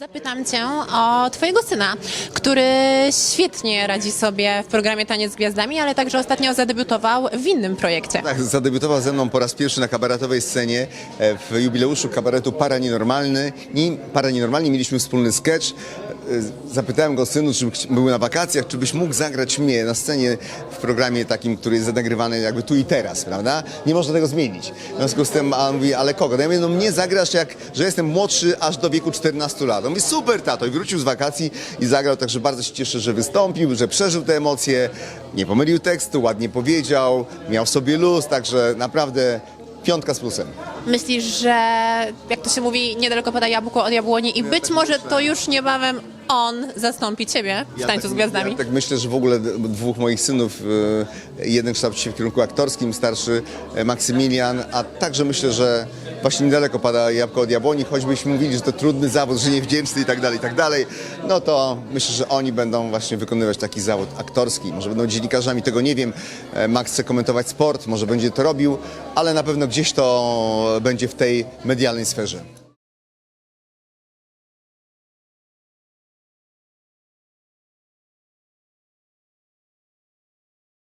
Zapytam Cię o Twojego syna, który świetnie radzi sobie w programie Taniec z Gwiazdami, ale także ostatnio zadebiutował w innym projekcie. Tak, zadebiutował ze mną po raz pierwszy na kabaretowej scenie e, w jubileuszu kabaretu Paranienormalny. I Paranienormalni mieliśmy wspólny sketch. E, Zapytałem go synu, czy chci- był na wakacjach, czy byś mógł zagrać mnie na scenie w programie takim, który jest nagrywany jakby tu i teraz, prawda? Nie można tego zmienić. W związku z tym, a on mówi, ale kogo? No ja mówię, no mnie zagrasz jak, że jestem młodszy aż do wieku 14 lat. On mówi, super tato. I wrócił z wakacji i zagrał, także bardzo się cieszę, że wystąpił, że przeżył te emocje, nie pomylił tekstu, ładnie powiedział, miał w sobie luz, także naprawdę piątka z plusem. Myślisz, że jak to się mówi, niedaleko pada jabłko od jabłoni i być może to już niebawem on zastąpi Ciebie w Tańcu z Gwiazdami? Ja tak myślę, że w ogóle dwóch moich synów, e, jeden kształci się w kierunku aktorskim, starszy e, Maksymilian, a także myślę, że właśnie niedaleko pada jabłko od jabłoni, choćbyśmy mówili, że to trudny zawód, że niewdzięczny i tak dalej, i tak dalej, no to myślę, że oni będą właśnie wykonywać taki zawód aktorski. Może będą dziennikarzami, tego nie wiem. E, Max chce komentować sport, może będzie to robił, ale na pewno gdzieś to będzie w tej medialnej sferze.